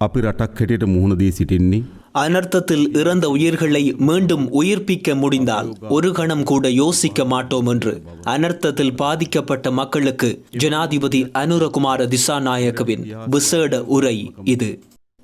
අපි රටක් හැටියට මුහුණ දී සිටින්නේ அனர்த்தத்தில் இறந்த உயிர்களை மீண்டும் உயிர்ப்பிக்க முடிந்தால் ஒரு கணம் கூட யோசிக்க மாட்டோம் என்று அனர்த்தத்தில் பாதிக்கப்பட்ட மக்களுக்கு ஜனாதிபதி அனுரகுமார திசாநாயகவின் விசேட உரை இது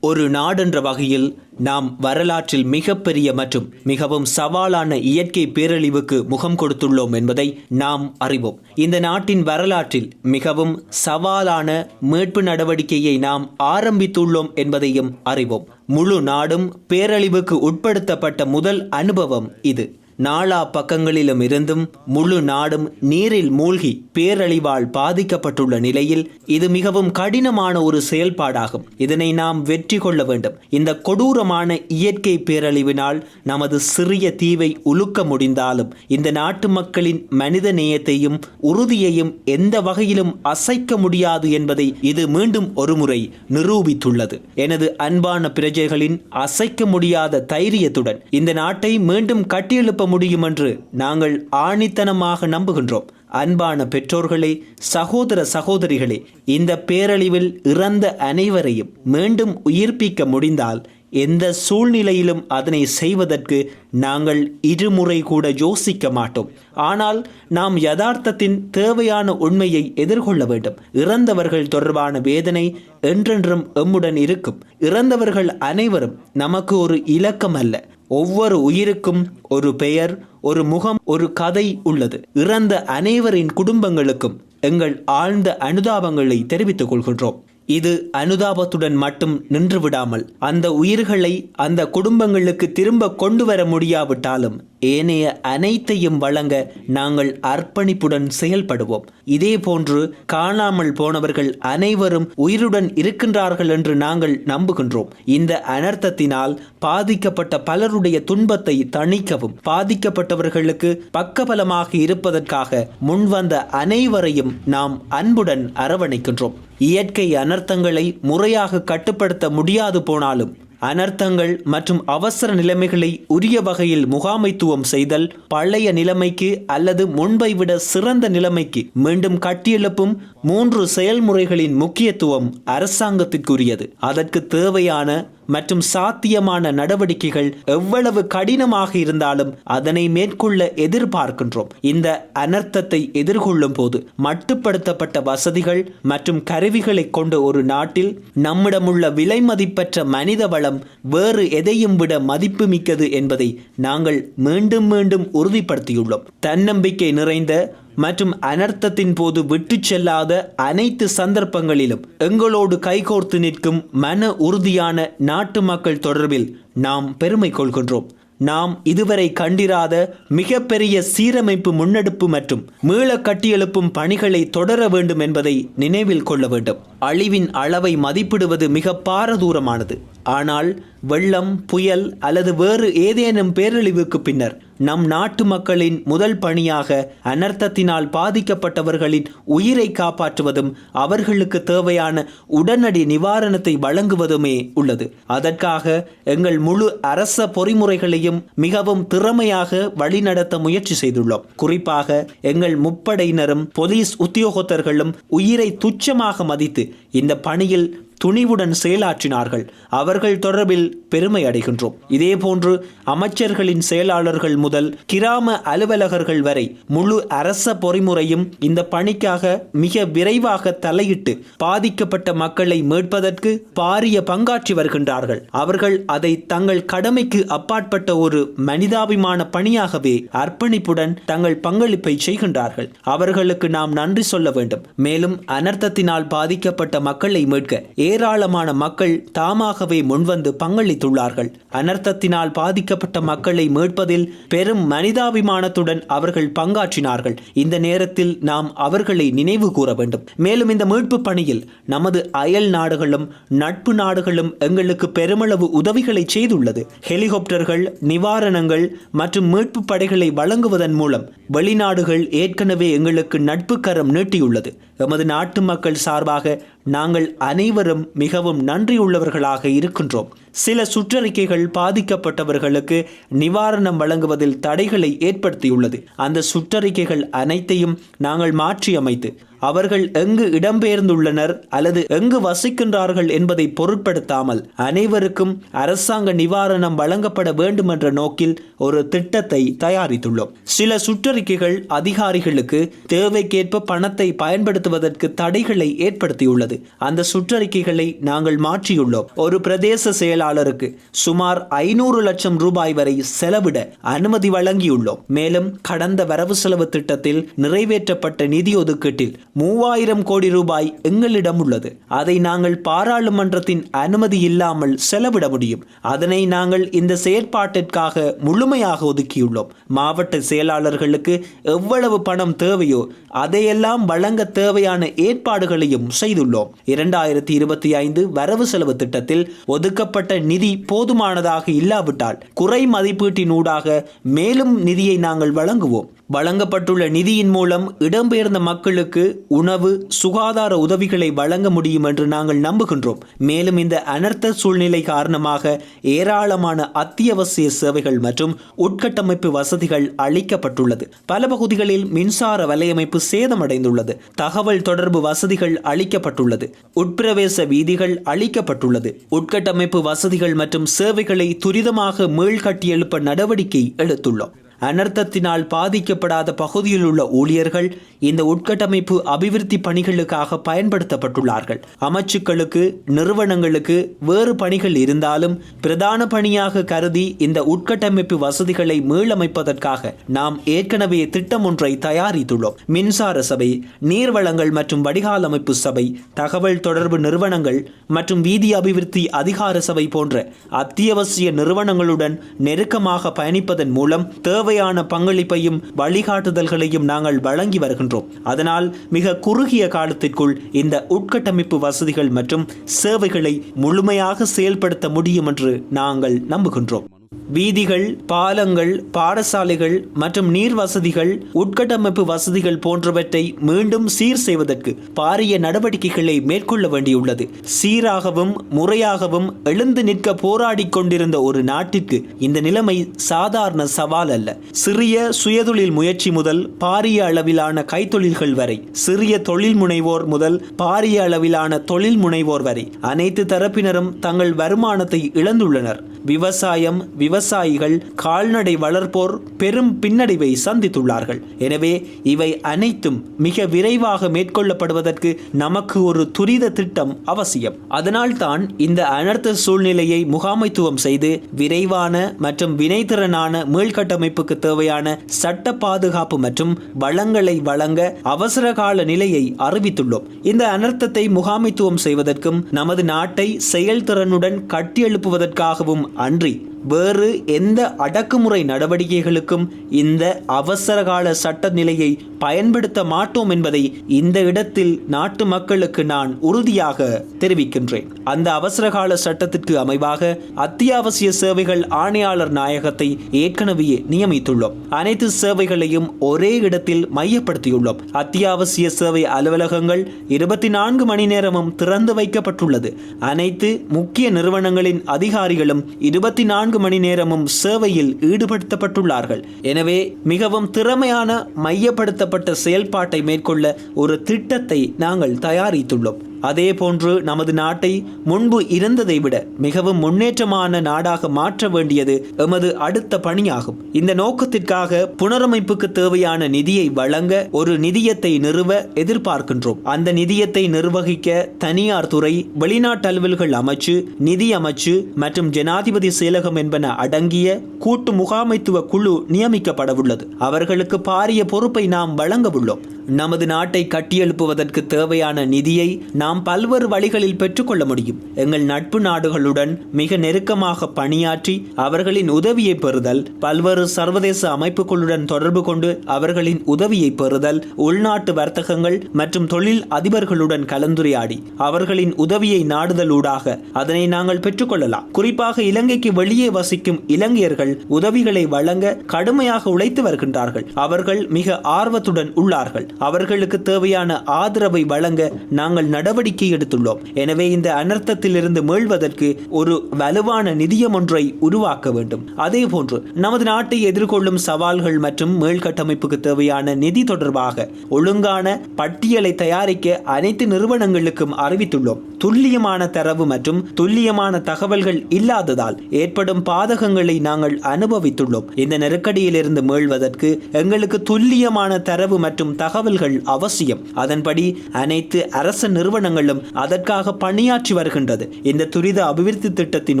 ஒரு நாடென்ற வகையில் நாம் வரலாற்றில் மிகப்பெரிய மற்றும் மிகவும் சவாலான இயற்கை பேரழிவுக்கு முகம் கொடுத்துள்ளோம் என்பதை நாம் அறிவோம். இந்த நாட்டின் வரலாற்றில் மிகவும் சவாலான மீட்பு நடவடிக்கையை நாம் ஆரம்பித்துள்ளோம் என்பதையும் அறிவோம். முழு நாடும் பேரழிவுக்கு உட்படுத்தப்பட்ட முதல் அனுபவம் இது. நாலா பக்கங்களிலும் இருந்தும் முழு நாடும் நீரில் மூழ்கி பேரழிவால் பாதிக்கப்பட்டுள்ள நிலையில் இது மிகவும் கடினமான ஒரு செயல்பாடாகும். இதனை நாம் வெற்றி கொள்ள வேண்டும். இந்த கொடூரமான இயற்கை பேரழிவினால் நமது சிறிய தீவை உலுக்க முடிந்தாலும் இந்த நாட்டு மக்களின் மனித நேயத்தையும் உறுதியையும் எந்த வகையிலும் அசைக்க முடியாது என்பதை இது மீண்டும் ஒருமுறை நிரூபித்துள்ளது. எனது அன்பான பிரஜைகளின் அசைக்க முடியாத தைரியத்துடன் இந்த நாட்டை மீண்டும் கட்டியெழுப்ப முடியும் என்று நாங்கள் ஆணித்தனமாக நம்புகின்றோம். அன்பான பெற்றோர்களே சகோதர சகோதரிகளே இந்த பேரழிவில் இறந்த அனைவரையும் மீண்டும் உயிர்ப்பிக்க முடிந்தால் எந்த சூழ்நிலையிலும் அதனை செய்வதற்கு நாங்கள் இருமுறை கூட யோசிக்க மாட்டோம். ஆனால் நாம் யதார்த்தத்தின் தேவையான உண்மையை எதிர்கொள்ள வேண்டும். இறந்தவர்கள் தொடர்பான வேதனை என்றென்றும் எம்முடன் இருக்கும். இறந்தவர்கள் அனைவரும் நமக்கு ஒரு இலக்கம் அல்ல. ஒவ்வொரு உயிருக்கும் ஒரு பெயர் ஒரு முகம் ஒரு கதை உள்ளது. இறந்த அனைவரின் குடும்பங்களுக்கும் எங்கள் ஆழ்ந்த அனுதாபங்களை தெரிவித்துக் கொள்கின்றோம். இது அனுதாபத்துடன் மட்டும் நின்று விடாமல் அந்த உயிர்களை அந்த குடும்பங்களுக்கு திரும்ப கொண்டு வர முடியாவிட்டாலும் ஏனைய அனைத்தையும் வழங்க நாங்கள் அர்ப்பணிப்புடன் செயல்படுவோம். இதே போன்று காணாமல் போனவர்கள் அனைவரும் உயிருடன் இருக்கின்றார்கள் என்று நாங்கள் நம்புகின்றோம். இந்த அனர்த்தத்தினால் பாதிக்கப்பட்ட பலருடைய துன்பத்தை தணிக்கவும் பாதிக்கப்பட்டவர்களுக்கு பக்கபலமாக இருப்பதற்காக முன்வந்த அனைவரையும் நாம் அன்புடன் அரவணைக்கின்றோம். இயற்கை அனர்த்தங்களை முறையாக கட்டுப்படுத்த முடியாது போனாலும் அனர்த்தங்கள் மற்றும் அவசர நிலைமைகளை உரிய வகையில் முகாமைத்துவம் செய்தல் பழைய நிலைமைக்கு அல்லது முன்பை விட சிறந்த நிலைமைக்கு மீண்டும் கட்டியெழுப்பும் மூன்று செயல்முறைகளின் முக்கியத்துவம் அரசாங்கத்திற்குரியது. அதற்கு தேவையான மற்றும் சாத்தியமான நடவடிக்கைகள் எவ்வளவு கடினமாக இருந்தாலும் அதனை மேற்கொள்ள எதிர்பார்க்கின்றோம். இந்த அனர்த்தத்தை எதிர்கொள்ளும் போது மட்டுப்படுத்தப்பட்ட வசதிகள் மற்றும் கருவிகளை கொண்ட ஒரு நாட்டில் நம்மிடமுள்ள விலை மதிப்பற்ற மனித வளம் வேறு எதையும் விட மதிப்புமிக்கது என்பதை நாங்கள் மீண்டும் மீண்டும் உறுதிப்படுத்தியுள்ளோம். தன்னம்பிக்கை நிறைந்த மற்றும் அனர்த்தத்தின் போது விட்டு செல்லாத அனைத்து சந்தர்ப்பங்களிலும் எங்களோடு கைகோர்த்து நிற்கும் மன உறுதியான நாட்டு மக்கள் தொடர்பில் நாம் பெருமை கொள்கின்றோம். நாம் இதுவரை கண்டிராத மிகப்பெரிய சீரமைப்பு முன்னெடுப்பு மற்றும் மீள கட்டியெழுப்பும் பணிகளை தொடர வேண்டும் என்பதை நினைவில் கொள்ள வேண்டும். அழிவின் அளவை மதிப்பிடுவது மிக பாரதூரமானது. ஆனால் வெள்ளம் புயல் அல்லது வேறு ஏதேனும் பேரழிவுக்கு பின்னர் நம் நாட்டு மக்களின் முதல் பணியாக அனர்த்தத்தினால் பாதிக்கப்பட்டவர்களின் உயிரை காப்பாற்றுவதும் அவர்களுக்கு தேவையான உடனடி நிவாரணத்தை வழங்குவதுமே உள்ளது. அதற்காக எங்கள் முழு அரச பொறிமுறைகளையும் மிகவும் திறமையாக வழிநடத்த முயற்சி செய்துள்ளோம். குறிப்பாக எங்கள் முப்படையினரும் போலீஸ் உத்தியோகத்தர்களும் உயிரை துச்சமாக மதித்து இந்த பணியில் துணிவுடன் செயலாற்றினார்கள். அவர்கள் தொடர்பில் பெருமை அடைகின்றோம். இதேபோன்று அமைச்சர்களின் செயலாளர்கள் முதல் கிராம அலுவலகர்கள் வரை முழு அரச பொறிமுறையும் இந்த பணிக்காக மிக விரைவாக தலையிட்டு பாதிக்கப்பட்ட மக்களை மீட்பதற்கு பாரிய பங்காற்றி வருகின்றார்கள். அவர்கள் அதை தங்கள் கடமைக்கு அப்பாற்பட்ட ஒரு மனிதாபிமான பணியாகவே அர்ப்பணிப்புடன் தங்கள் பங்களிப்பை செய்கின்றார்கள். அவர்களுக்கு நாம் நன்றி சொல்ல வேண்டும். மேலும் அனர்த்தத்தினால் பாதிக்கப்பட்ட மக்களை மீட்க ஏராளமான மக்கள் தாமாகவே முன்வந்து பங்களித்துள்ளார்கள். அனர்த்தத்தினால் பாதிக்கப்பட்ட மக்களை மீட்பதில் பெரும் மனிதாபிமானத்துடன் அவர்கள் பங்காற்றினார்கள். இந்த நேரத்தில் நாம் அவர்களை நினைவு கூற வேண்டும். மேலும் இந்த மீட்பு பணியில் நமது அயல் நாடுகளும் நட்பு நாடுகளும் எங்களுக்கு பெருமளவு உதவிகளை செய்துள்ளது. ஹெலிகாப்டர்கள் நிவாரணங்கள் மற்றும் மீட்பு படைகளை வழங்குவதன் மூலம் வெளிநாடுகள் ஏற்கனவே எங்களுக்கு நட்பு கரம் நீட்டியுள்ளது. எமது நாட்டு மக்கள் சார்பாக நாங்கள் அனைவரும் மிகவும் நன்றியுள்ளவர்களாக இருக்கின்றோம். சில சுற்றறிக்கைகள் பாதிக்கப்பட்டவர்களுக்கு நிவாரணம் வழங்குவதில் தடைகளை ஏற்படுத்தியுள்ளது. அந்த சுற்றறிக்கைகள் அனைத்தையும் நாங்கள் மாற்றியமைத்து அவர்கள் எங்கு இடம்பெயர்ந்துள்ளனர் அல்லது எங்கு வசிக்கின்றார்கள் என்பதை பொருட்படுத்தாமல் அனைவருக்கும் அரசாங்க நிவாரணம் வழங்கப்பட வேண்டும் என்ற நோக்கில் ஒரு திட்டத்தை தயாரித்துள்ளோம். சில சுற்றறிக்கைகள் அதிகாரிகளுக்கு தேவைக்கேற்ப பணத்தை பயன்படுத்துவதற்கு தடைகளை ஏற்படுத்தியுள்ளது. அந்த சுற்றறிக்கைகளை நாங்கள் மாற்றியுள்ளோம். ஒரு பிரதேச செயலாளருக்கு சுமார் ஐநூறு லட்சம் ரூபாய் வரை செலவிட அனுமதி வழங்கியுள்ளோம். மேலும் கடந்த வரவு செலவு திட்டத்தில் நிறைவேற்றப்பட்ட நிதி ஒதுக்கீட்டில் மூவாயிரம் கோடி ரூபாய் எங்களிடம் உள்ளது. அதை நாங்கள் பாராளுமன்றத்தின் அனுமதி இல்லாமல் செலவிட முடியும். அதனை நாங்கள் இந்த செயற்பாட்டிற்காக முழுமையாக ஒதுக்கியுள்ளோம். மாவட்ட செயலாளர்களுக்கு எவ்வளவு பணம் தேவையோ அதையெல்லாம் வழங்க தேவையான ஏற்பாடுகளையும் செய்துள்ளோம். இரண்டாயிரத்தி இருபத்தி ஐந்து வரவு செலவு திட்டத்தில் ஒதுக்கப்பட்ட நிதி போதுமானதாக இல்லாவிட்டால் குறை மதிப்பீட்டினூடாக மேலும் நிதியை நாங்கள் வழங்குவோம். வழங்கப்பட்டுள்ள நிதியின் மூலம் இடம்பெயர்ந்த மக்களுக்கு உணவு சுகாதார உதவிகளை வழங்க முடியும் என்று நாங்கள் நம்புகின்றோம். மேலும் இந்த அனர்த்த சூழ்நிலை காரணமாக ஏராளமான அத்தியாவசிய சேவைகள் மற்றும் உட்கட்டமைப்பு வசதிகள் அளிக்கப்பட்டுள்ளது. பல பகுதிகளில் மின்சார வலையமைப்பு சேதமடைந்துள்ளது. தகவல் தொடர்பு வசதிகள் அளிக்கப்பட்டுள்ளது. உட்பிரவேச வீதிகள் அளிக்கப்பட்டுள்ளது. உட்கட்டமைப்பு வசதிகள் மற்றும் சேவைகளை துரிதமாக மீள்கட்டியெழுப்ப நடவடிக்கை எடுத்துள்ளோம். அனர்த்தத்தினால் பாதிக்கப்படாத பகுதியில் உள்ள ஊழியர்கள் இந்த உட்கட்டமைப்பு அபிவிருத்தி பணிகளுக்காக பயன்படுத்தப்பட்டுள்ளார்கள். அமைச்சுக்களுக்கு நிறுவனங்களுக்கு வேறு பணிகள் இருந்தாலும் பிரதான பணியாக கருதி இந்த உட்கட்டமைப்பு வசதிகளை மீளமைப்பதற்காக நாம் ஏற்கனவே திட்டம் ஒன்றை தயாரித்துள்ளோம். மின்சார சபை நீர்வளங்கள் மற்றும் வடிகால் அமைப்பு சபை தகவல் தொடர்பு நிறுவனங்கள் மற்றும் வீதி அபிவிருத்தி அதிகார சபை போன்ற அத்தியாவசிய நிறுவனங்களுடன் நெருக்கமாக பயணிப்பதன் மூலம் தேவை தேவையான பங்களிப்பையும் வழிகாட்டுதல்களையும் நாங்கள் வழங்கி வருகின்றோம். அதனால் மிக குறுகிய காலத்திற்குள் இந்த உட்கட்டமைப்பு வசதிகள் மற்றும் சேவைகளை முழுமையாக செயல்படுத்த முடியும் என்று நாங்கள் நம்புகின்றோம். வீதிகள் பாலங்கள் பாடசாலைகள் மற்றும் நீர் வசதிகள் உட்கட்டமைப்பு வசதிகள் போன்றவற்றை மீண்டும் சீர் செய்வதற்கு பாரிய நடவடிக்கைகளை மேற்கொள்ள வேண்டியுள்ளது. சீராகவும் முறையாகவும் எழுந்து நிற்க போராடி கொண்டிருந்த ஒரு நாட்டிற்கு இந்த நிலைமை சாதாரண சவால் அல்ல. சிறிய சுயதொழில் முயற்சி முதல் பாரிய அளவிலான கைத்தொழில்கள் வரை சிறிய தொழில் முனைவோர் முதல் பாரிய அளவிலான தொழில் முனைவோர் வரை அனைத்து தரப்பினரும் தங்கள் வருமானத்தை இழந்துள்ளனர். விவசாயம் விவசாயிகள் கால்நடை வளர்ப்போர் பெரும் பின்னடைவை சந்தித்துள்ளார்கள். எனவே இவை அனைத்தும் மிக விரைவாக மேற்கொள்ளப்படுவதற்கு நமக்கு ஒரு துரித திட்டம் அவசியம். அதனால்தான் இந்த அனர்த்த சூழ்நிலையை முகாமைத்துவம் செய்து விரைவான மற்றும் வினைத்திறனான மீள்கட்டமைப்புக்கு தேவையான சட்ட பாதுகாப்பு மற்றும் வளங்களை வழங்க அவசர கால நிலையை அறிவித்துள்ளோம். இந்த அனர்த்தத்தை முகாமைத்துவம் செய்வதற்கும் நமது நாட்டை செயல்திறனுடன் கட்டியெழுப்புவதற்காகவும் அன்றி வேறு எந்த அடக்குமுறை நடவடிக்கைகளுக்கும் இந்த அவசரகால சட்ட நிலையை பயன்படுத்த மாட்டோம் என்பதை இந்த இடத்தில் நாட்டு மக்களுக்கு நான் உறுதியாக தெரிவிக்கின்றேன். அந்த அவசரகால சட்டத்திற்கு அமைவாக அத்தியாவசிய சேவைகள் ஆணையாளர் நாயகத்தை ஏற்கனவே நியமித்துள்ளோம். அனைத்து சேவைகளையும் ஒரே இடத்தில் மையப்படுத்தியுள்ளோம். அத்தியாவசிய சேவை அலுவலகங்கள் இருபத்தி நான்கு மணி நேரமும் திறந்து வைக்கப்பட்டுள்ளது. அனைத்து முக்கிய நிறுவனங்களின் அதிகாரிகளும் இருபத்தி நான்கு மணி நேரமும் சேவையில் ஈடுபடுத்தப்பட்டுள்ளார்கள். எனவே மிகவும் திறமையான மையப்படுத்தப்பட்ட செயல்பாட்டை மேற்கொள்ள ஒரு திட்டத்தை நாங்கள் தயாரித்துள்ளோம். அதே போன்று நமது நாட்டை முன்பு இருந்ததை விட மிகவும் முன்னேற்றமான நாடாக மாற்ற வேண்டியது எமது அடுத்த பணியாகும். இந்த நோக்கத்திற்காக புனரமைப்புக்கு தேவையான நிதியை வழங்க ஒரு நிதியத்தை நிறுவ எதிர்பார்க்கின்றோம். அந்த நிதியத்தை நிர்வகிக்க தனியார் துறை வெளிநாட்டு அலுவல்கள் அமைச்சு நிதி அமைச்சு மற்றும் ஜனாதிபதி செயலகம் என்பன அடங்கிய கூட்டு முகாமைத்துவ குழு நியமிக்கப்படவுள்ளது. அவர்களுக்கு பாரிய பொறுப்பை நாம் வழங்கவுள்ளோம் நமது நாட்டை கட்டியெழுப்புவதற்கு தேவையான நிதியை நாம் பல்வேறு வழிகளில் பெற்றுக்கொள்ள முடியும். எங்கள் நட்பு நாடுகளுடன் மிக நெருக்கமாக பணியாற்றி அவர்களின் உதவியை பெறுதல் பல்வேறு சர்வதேச அமைப்புகளுடன் தொடர்பு கொண்டு அவர்களின் உதவியை பெறுதல் உள்நாட்டு வர்த்தகங்கள் மற்றும் தொழில் அதிபர்களுடன் கலந்துரையாடி அவர்களின் உதவியை நாடுதலூடாக அதனை நாங்கள் பெற்றுக்கொள்ளலாம். குறிப்பாக இலங்கைக்கு வெளியே வசிக்கும் இலங்கையர்கள் உதவிகளை வழங்க கடுமையாக உழைத்து வருகின்றார்கள். அவர்கள் மிக ஆர்வத்துடன் உள்ளார்கள். அவர்களுக்கு தேவையான ஆதரவை வழங்க நாங்கள் நடவடிக்கை எடுத்துள்ளோம். எனவே இந்த அனர்த்தத்திலிருந்து மீள்வதற்கு ஒரு வலுவான நிதியம் ஒன்றை உருவாக்க வேண்டும். அதே போன்று நமது நாட்டை எதிர்கொள்ளும் சவால்கள் மற்றும் மேல்கட்டமைப்புக்கு தேவையான நிதி தொடர்பாக ஒழுங்கான பட்டியலை தயாரிக்க அனைத்து நிறுவனங்களுக்கும் அறிவித்துள்ளோம். துல்லியமான தரவு மற்றும் துல்லியமான தகவல்கள் இல்லாததால் ஏற்படும் பாதகங்களை நாங்கள் அனுபவித்துள்ளோம். இந்த நெருக்கடியிலிருந்து மீள்வதற்கு எங்களுக்கு துல்லியமான தரவு மற்றும் தகவல் தகவல்கள் அவசியம். அதன்படி அனைத்து அரச நிறுவனங்களும் அதற்காக பணியாற்றி வருகின்றது. இந்த துரித அபிவிருத்தி திட்டத்தின்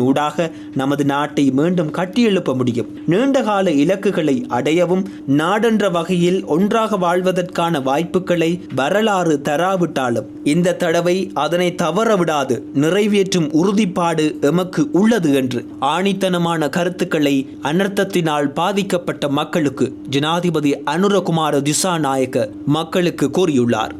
ஊடாக நமது நாட்டை மீண்டும் கட்டியெழுப்ப முடியும். நீண்டகால இலக்குகளை அடையவும் நாடென்ற வகையில் ஒன்றாக வாழ்வதற்கான வாய்ப்புகளை வரலாறு தராவிட்டாலும் இந்த தடவை அதனை தவறவிடாது. நிறைவேற்றும் உறுதிப்பாடு எமக்கு உள்ளது என்று ஆணித்தனமான கருத்துக்களை அனர்த்தத்தினால் பாதிக்கப்பட்ட மக்களுக்கு ஜனாதிபதி அனுரகுமார திசாநாயக்க மக்களுக்கு கூறியுள்ளார்